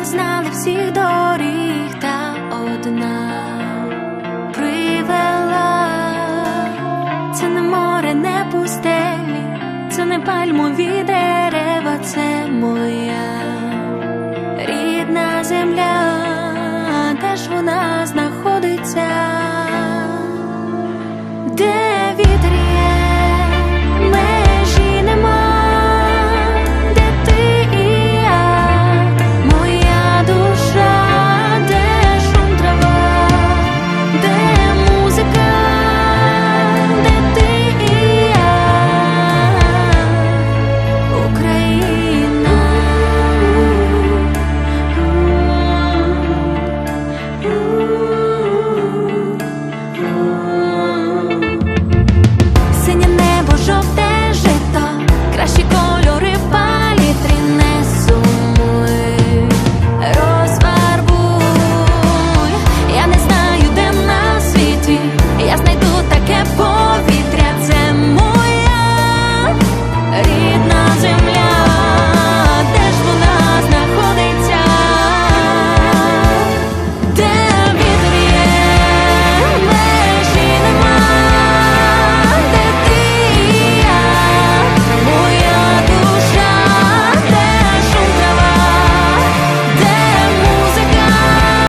не знали всіх доріг та одна привела, це не море, не пустелі, це не пальмові дерева, це моя рідна земля, де ж вона знаходиться.